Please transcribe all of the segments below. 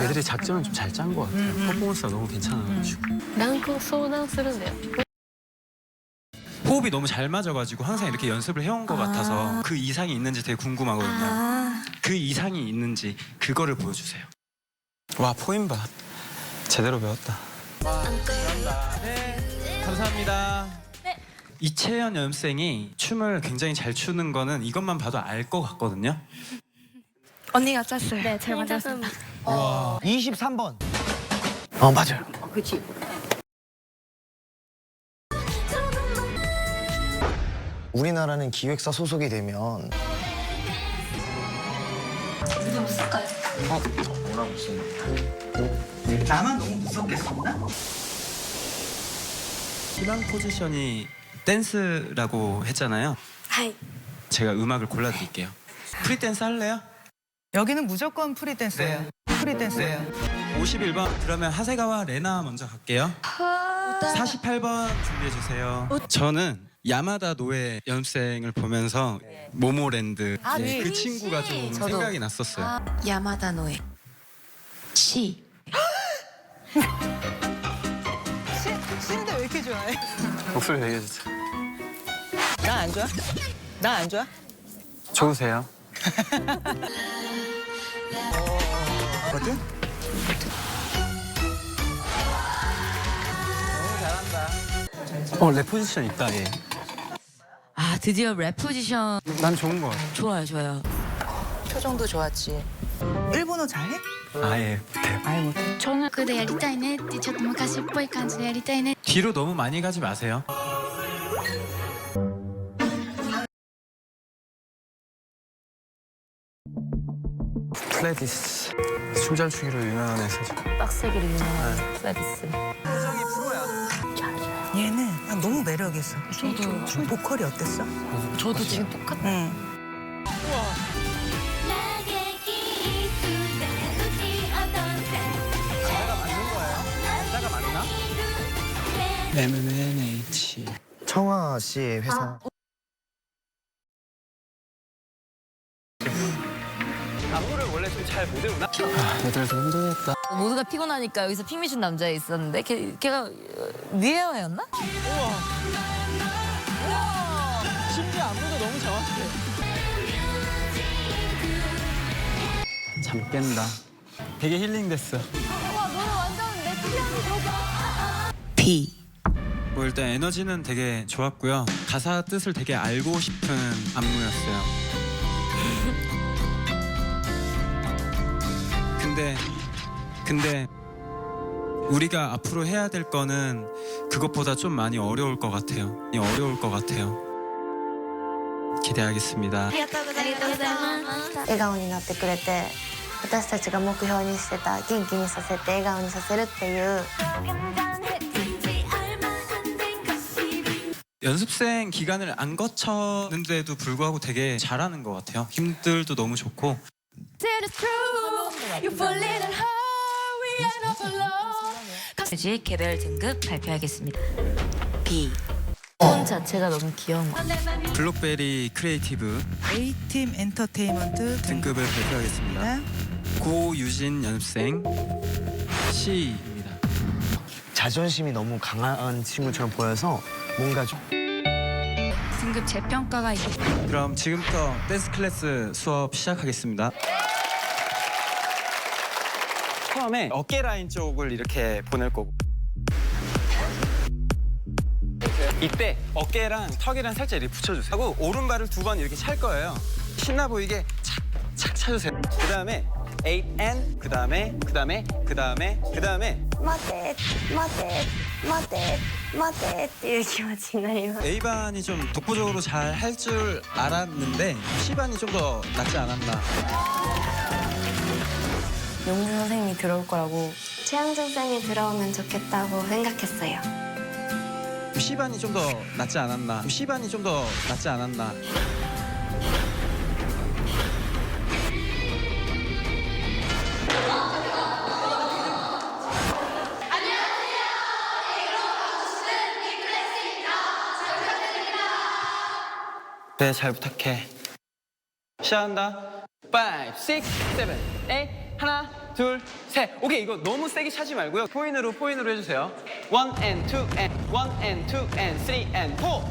애들이 작전은 좀 잘 짠 것 같아요. 퍼포먼스가 너무 괜찮아가지고. ランクを相談するんだよ 호흡이 너무 잘 맞아가지고 항상 이렇게 연습을 해온 것 같아서 그 이상이 있는지 되게 궁금하거든요. 아, 그 이상이 있는지 그거를 보여주세요. 와 포인바 제대로 배웠다. 감사합니다. 네, 감사합니다. 이채연 연습생이 춤을 굉장히 잘 추는 거는 이것만 봐도 알 것 같거든요. 언니가 짰어요. 네, 잘 맞았습니다 23번. 어 맞아요. 우리나라는 기획사 소속이 되면 나만 너무 무섭겠었나? 희망 포지션이 댄스라고 했잖아요. はい。 제가 음악을 골라드릴게요. 프리댄스 할래요? 여기는 무조건 프리댄스예요. 프리댄스예요. 51번 그러면 하세가와 레나 먼저 갈게요. 48번 준비해 주세요. 저는 야마다 노예 연습생을 보면서 모모랜드 아, 예, 그 네, 그 친구가 좀 저도. 생각이 났었어요. 아, 야마다 노예 시- 시인데 왜 이렇게 좋아해? 목소리 되게 좋죠. 나 안 좋아? 나 안 좋아? 좋으세요? 거든? 어, 랩 포지션 있다, 얘. 아 드디어 랩 포지션 난 좋은 거 같아. 좋아요 좋아요 표정도 좋았지. 일본어 잘해? 아예 못해요. 아예 못해. 僕でやりたいねってちょっと昔っぽい感じでやりたいね 뒤로 너무 많이 가지 마세요. 플레디스 춤잘 추기로 유명한 애사죠. 빡세기로 유명한 플라디스 표정이 프로야. 얘는 아, 너무 매력 있어. 저도 춤 보컬이 어땠어? 저도 지금 똑같 응. MNH. 청아 씨의 회사. 안무를 원래 좀 잘 못 외우나? 아, 애들도 힘들겠다. 모두가 피곤하니까 여기서 핑미 춘 남자 있었는데 걔, 걔가 미에어였나? 심지어 안무도 너무 정확해. 잠 깬다. 되게 힐링됐어. B 뭐 일단 에너지는 되게 좋았고요. 가사 뜻을 되게 알고 싶은 안무였어요. 근데 근데 우리가 앞으로 해야 될 거는 그것보다 좀 많이 어려울 것 같아요. 많이 어려울 것 같아요. 기대하겠습니다. ありがとうございます笑顔になってくれて私たちが目標にしてた元気にさせて笑顔にさせるっていう 연습생 기간을 안 거쳤는데도 불구하고 되게 잘하는 것 같아요. 힘들도 너무 좋고 뮤직 개별 등급 발표하겠습니다 B 톤 자체가 너무 귀여운 거 블록베리 크리에이티브 A팀 엔터테인먼트 등급을 발표하겠습니다. 네. 고유진 연습생 C입니다. 자존심이 너무 강한 친구처럼 보여서 뭔가 좀 등급 재평가가 있 그럼 지금부터 댄스 클래스 수업 시작하겠습니다. 처음에 어깨 라인 쪽을 이렇게 보낼 거고 이때 어깨랑 턱이랑 살짝 이렇게 붙여주세요. 하고 오른발을 두 번 이렇게 찰 거예요. 신나 보이게 착착 차주세요. 그 다음에 8N 그 다음에 그 다음에 그 다음에 그 다음에 待て待て 待て待てっていう気持ちになります A반이 좀 독보적으로 잘 할 줄 알았는데 C반이 좀 더 낫지 않았나. 용진 선생님이 들어올 거라고 최양 선생이 들어오면 좋겠다고 생각했어요 C반이 좀 더 낫지 않았나. C반이 좀 더 낫지 않았나. 네, 잘 부탁해. 시작한다. 5, 6, 7, 8. 하나, 둘, 셋. 오케이, 이거 너무 세게 차지 말고요. 포인으로, 포인으로 해주세요. One and two and one and two and three and four.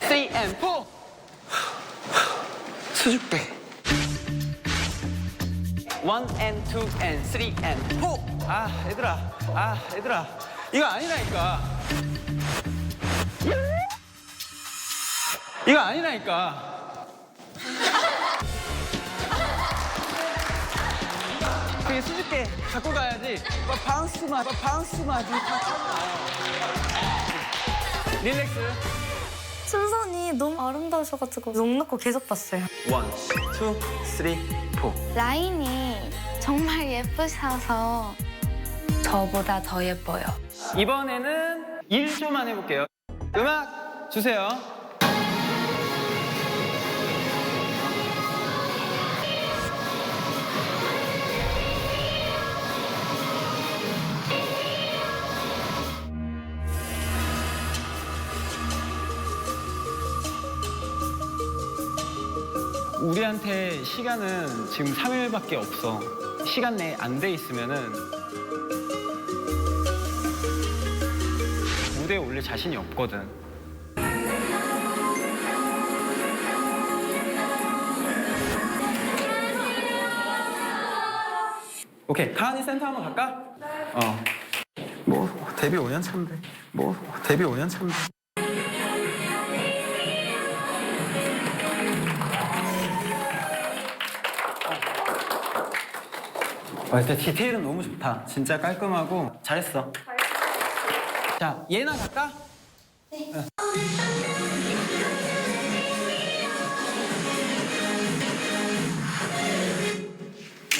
Three and four. 수줍게. One and two and three and four. 아, 얘들아. 아, 얘들아. 이거 아니라니까. 이거 아니라니까. 되게 수줍게 갖고 가야지. 막 바운스만, 막 바운스만 좀 릴렉스. 순선이 너무 아름다우셔가지고 넉넉고 계속 봤어요. 원, 투, 쓰리, 포. 라인이 정말 예쁘셔서 저보다 더 예뻐요. 이번에는 1조만 해볼게요. 음악 주세요. 우리한테 시간은 지금 3일밖에 없어. 시간 내에 안 돼 있으면은 무대에 올릴 자신이 없거든. 오케이, 가은이 센터 한번 갈까? 어. 뭐 데뷔 5년 차인데. 뭐 데뷔 5년 차인데. 와, 진짜 디테일은 너무 좋다. 진짜 깔끔하고 잘했어. 자, 예나 갈까? 네.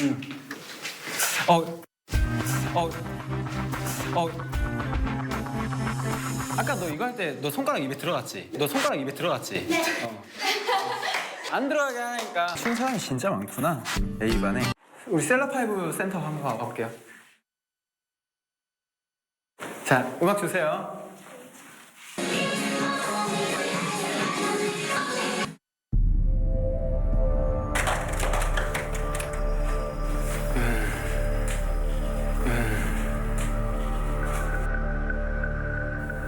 응. 어, 어, 어. 아까 너 이거 할 때 너 손가락 입에 들어갔지? 너 손가락 입에 들어갔지? 네. 어. 안 들어가게 하니까 춘 사람이 진짜 많구나 A반에 우리 셀럽파이브 센터 한번 가볼게요. 자 음악 주세요.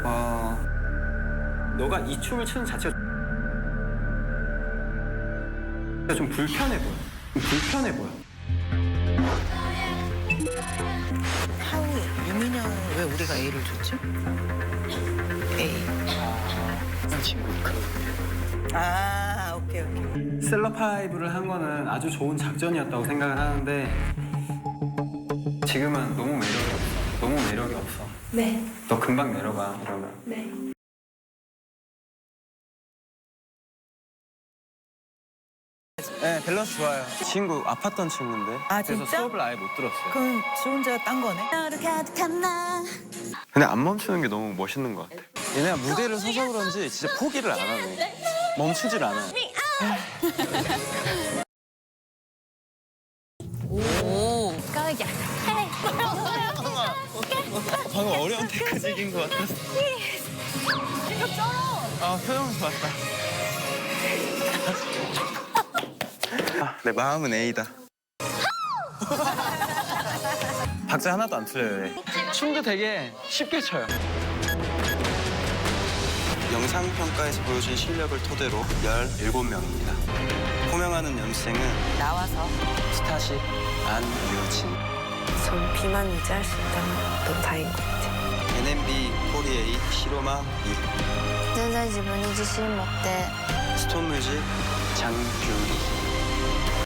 와, 너가 이 춤을 추는 자체가 좀 불편해 보여. 좀 불편해 보여. 우리가 A를 줬지? A. 난 친구. 아 오케이 오케이. 셀럽파이브를 한 거는 아주 좋은 작전이었다고 생각을 하는데 지금은 너무 매력이 없어. 너무 매력이 없어. 네. 너 금방 내려가 이러면. 네. 네, 밸런스 좋아요. 친구 아팠던 친구인데. 아, 그래서 진짜? 수업을 아예 못 들었어요. 그럼 지 혼자 딴 거네? 근데 안 멈추는 게 너무 멋있는 것 같아. 얘네가 무대를 서서 그런지 진짜 포기를 안 하네. 멈추질 않아. 오. 까마귀야. 방금 어려운 데까지 이긴 것 같았어. 아, 표정 좋았다. 아, 내 마음은 A다. 박자 하나도 안 틀려요. 얘. 춤도 되게 쉽게 춰요. 영상 평가에서 보여준 실력을 토대로 17명입니다. 호명하는 연생은 나와서 스타쉽 안유진, 전 비만 유지할 수 있다면 너무 다행인 것 같아요. NMB 코리에이 시로마 1, 全然自分に自信持って 스톤뮤직 장규리,